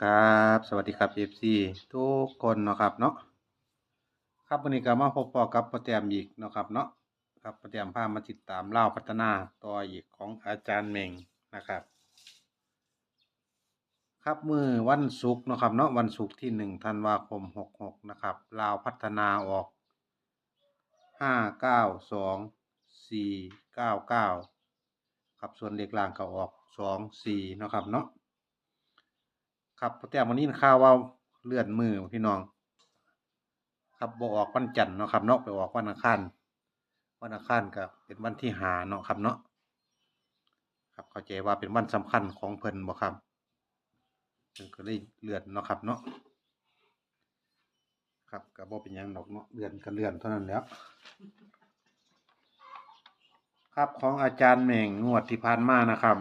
ครับ สวัสดีครับ FC ทุกคนเนาะครับเนาะครับวันนี้ก็มาพบปอกับปรแกรมอีกเนาะครับเนาะครับปรแกรมพามาติดตามเล่าพัฒนาต่ออีกของอาจารย์เมงนะครับ ครับมือวันศุกร์เนาะครับเนาะวันศุกร์ที่หนึ่งธันวาคมหกหกนะครับลาวพัฒนาออกห้าเก้าสองสี่เก้าเก้าครับส่วนเลขล่างก็ออกสองสี่เนาะครับเนาะ ครับแต่วันนี้ข่าวว่าเลื่อนมือพี่น้อง ครับบอออกวันจันทร์เนาะครับเนาะไปออกวันอังคารวันอังคารก็เป็นวันที่หาเนาะครับเนาะครับเข้าใจว่าเป็นวันสำคัญของเพิ่นบ่ครับเพิ่นก็เลยเลื่อนเนาะครับเนาะครับก็บ่เป็นยังดอกเนาะเลื่อนก็เลื่อนเท่านั้นแล้วครับของอาจารย์แม่งงวดที่ผ่านมานะครับ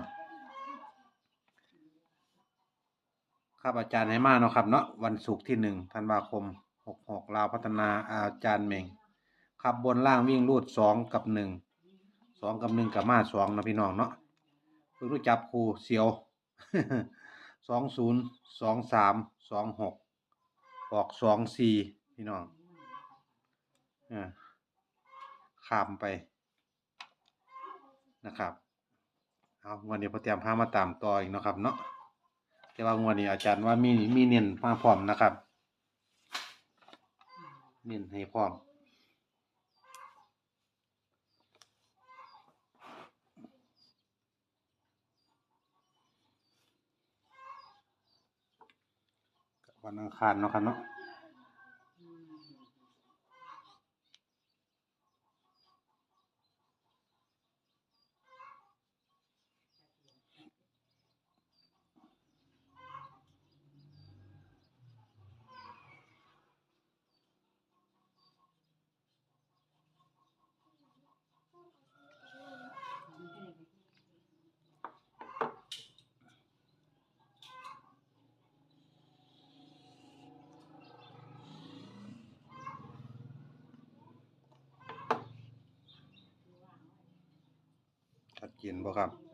ครับอาจารย์ให้มาเนาะครับเนาะวันศุกร์ที่หนึ่งธันวาคมหกหกลาวพัฒนาอาจารย์เมงครับบนล่างวิ่งรูดสองกับหนึ่งสองกับหนึ่งกับมาสองนะพี่น้องเนาะเพิ่งรู้จับครูเสียวสองศูนย์สองสามสองหกออกสองสี่พี่น้องอ่าข้ามไปนะครับ เอาวันนี้พอเตรียมพามาตามต่ออีกเนาะครับเนาะ แต่ว่างวดนี้อาจารย์ว่ามีมีเน้นมาพร้อมนะครับ เน้นให้พร้อมวันอังคารเนาะครับเนาะชัด เจนบ่ครับ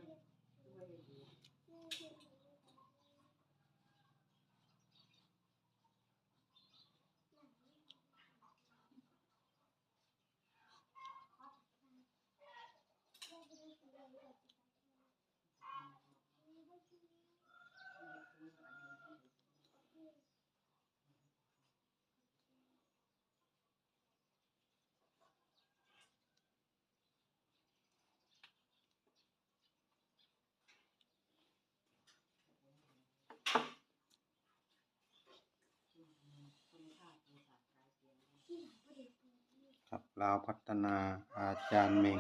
ครับลาวพัฒนาอาจารย์เมง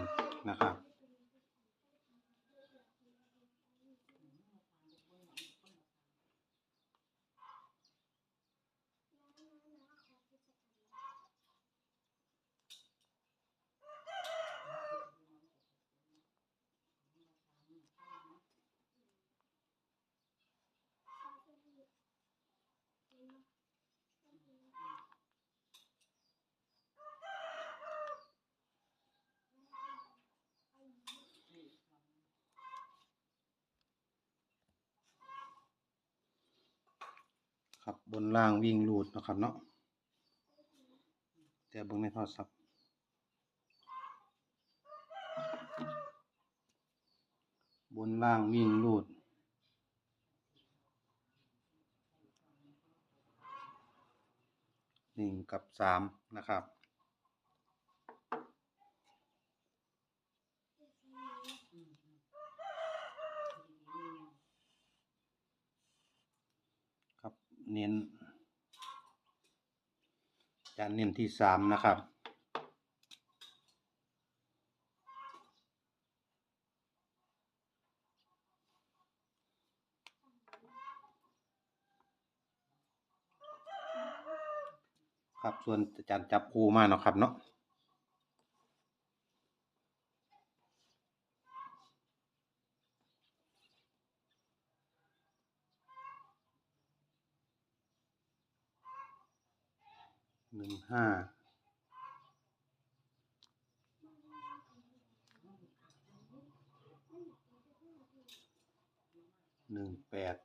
นะครับ ครับบนล่างวิ่งรูดนะครับเนาะแต่เบิ้งในโทรศัพท์บนล่างวิ่งรูดหนึ่งกับสามนะครับ ครับ เน้นจานเน้นที่สามนะครับ ครับส่วนจานจับคูมาเนาะครับเนาะ หนึ่งห้าหนึ่งแปด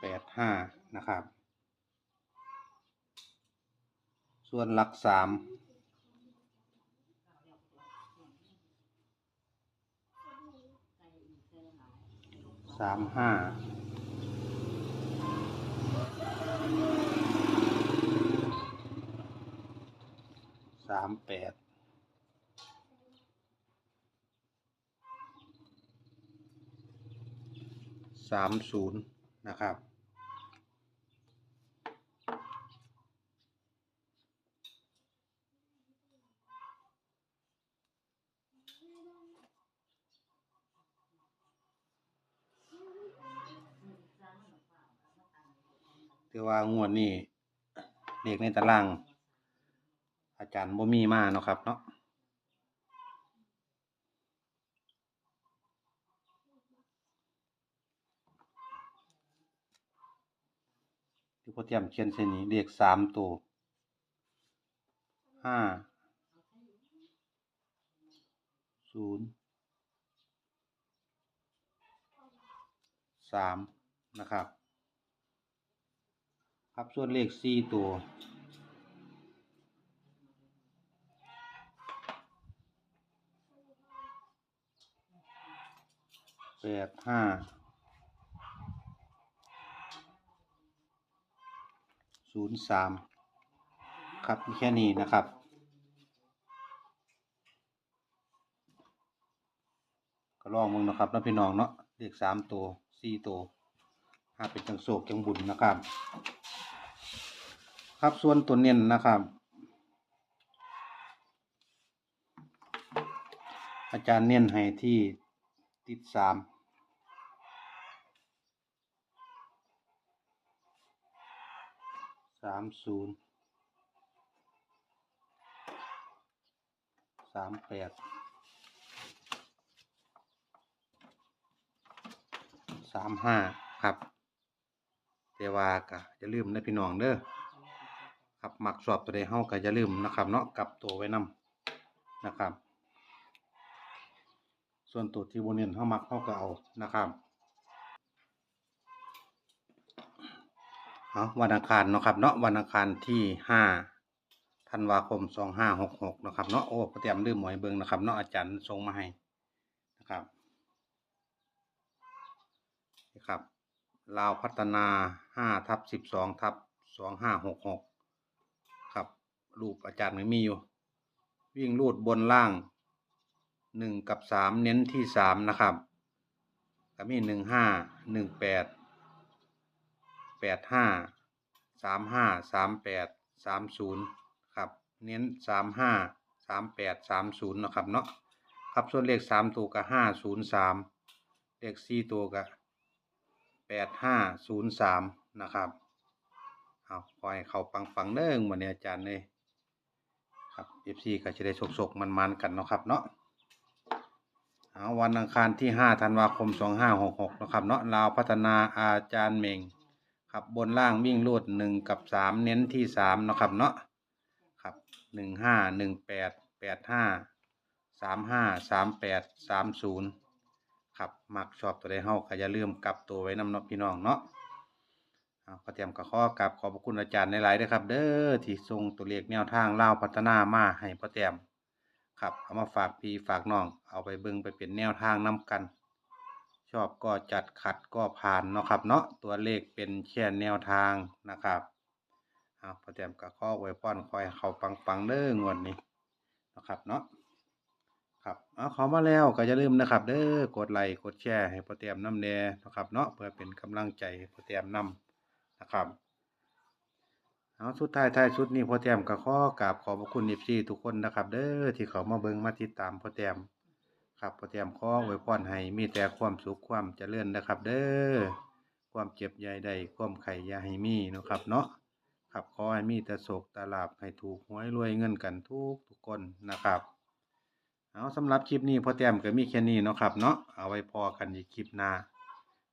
แปดห้านะครับ ส่วนหลักสาม สามห้าสามแปดสามศูนย์นะครับ ถือว่างวดนี้เลขในตาราง อาจารย์บ่มีมาเนาะครับเนาะที่พอเตรียมเขียนเส้นนี้เลขสามตัวห้าศูนย์สามนะครับ ครับส่วนเลขสี่ตัวแปดห้าศูนย์สามครับมีแค่นี้นะครับก็ลองมึงนะครับแล้วพี่น้องเนาะเลขสามตัวสี่ตัวหาเป็นจังโศกจังบุญนะครับ ครับส่วนตัวเน้นนะครับ อาจารย์เน้นให้ที่ติดสามสามศูนย์สามแปดสามห้าครับ แต่ว่าก็อย่าลืมนะพี่น้องเด้อ ครับหมักสอบตัวใดเฮาก็อย่าลืมนะครับ เนาะกลับตัวไว้นำนะครับ ส่วนตัวที่บนเนียนเฮามักเฮาก็เอานะครับเอาวันอังคารเนาะครับเนาะวันอังคารที่ห้าธันวาคมสองห้าหกหกนะครับเนาะโอ้เตรียมลืมหมวยเบิงนะครับเนาะอาจารย์ส่งมาให้นะครับนี่ครับลาวพัฒนาห้าทับสิบสองทับสองห้าหกหก ครับรูปอาจารย์ไม่มีอยู่ วิ่งรูดบนล่างหนึ่งกับสามเน้นที่สามนะครับก็มีหนึ่งห้าหนึ่งแปดแปดห้าสามห้าสามแปดสามศูนย์ครับ เน้นสามห้าสามแปดสามศูนย์นะครับเนาะครับส่วนเลขสามตัวก็ห้าศูนย์สามเลขสี่ตัวก็แปดห้าศูนย์สามนะครับเอาคอยเขาปังปังๆเด้งวันนี้อาจารย์เลย ครับเอฟซีก็จะได้สกๆมันๆกันเนาะครับเนาะเอาวันอังคารที่5ธันวาคม2566นะครับเนาะลาวพัฒนาอาจารย์เมงครับบนล่างวิ่งรูด1กับ3เน้นที่3นะครับเนาะครับ1 5 1 8 8 5 3 5 3 8 3 0ครับมักชอบตัวใดเฮาก็อย่าลืมกลับตัวไว้นำเนาะพี่น้องเนาะ เอาขอเตรียมกับข้อกับขอบพระคุณอาจารย์ในหลายๆด้วยครับ เด้อที่ส่งตัวเลขแนวทางเล่าวพัฒนามาให้พ่อเตรียมครับเอามาฝากพี่ฝากน้อง เอาไปเบิ่งไปเป็นแนวทางนํกัน ชอบก็จัดขัดก็ผ่านเนาะครับ เนาะตัวเลขเป็นแค่แนวทางนะครับเอาพอเตรียมกับข้อไว้ป้อนคอยเขาปังๆเด้องวดนี้นะครับเนาะครับเอาเขามาแล้วก็อย่าลืมนะครับ เด้อกดไลค์กดแชร์ให้พอเตรียมน้ำแน่นะครับเนาะเพื่อเป็นกำลังใจให้พอเตรียมนำ นะครับเอาสุดท้ายท้ายสุดนี้พ่อแต้มก็ขอกราบขอบพระคุณ FC ทุกคนนะครับ เด้อที่เขามาเบิ่งมาติดตามพ่อแต้มครับพ่อแต้มขออวยพรให้มีแต่ความสุขความเจริญนะครับ เด้อความเจ็บใหญ่ใดความไข่ยาให้มีนะครับเนาะครับขอให้มีแต่โศกตาลาบให้ถูกหวยรวยเงินกันทุกทุกคนนะครับเอาสำหรับคลิปนี้พ่อแต้มก็มีแค่นี้เนาะครับเนาะเอาไว้พอกันอีกคลิปหน้า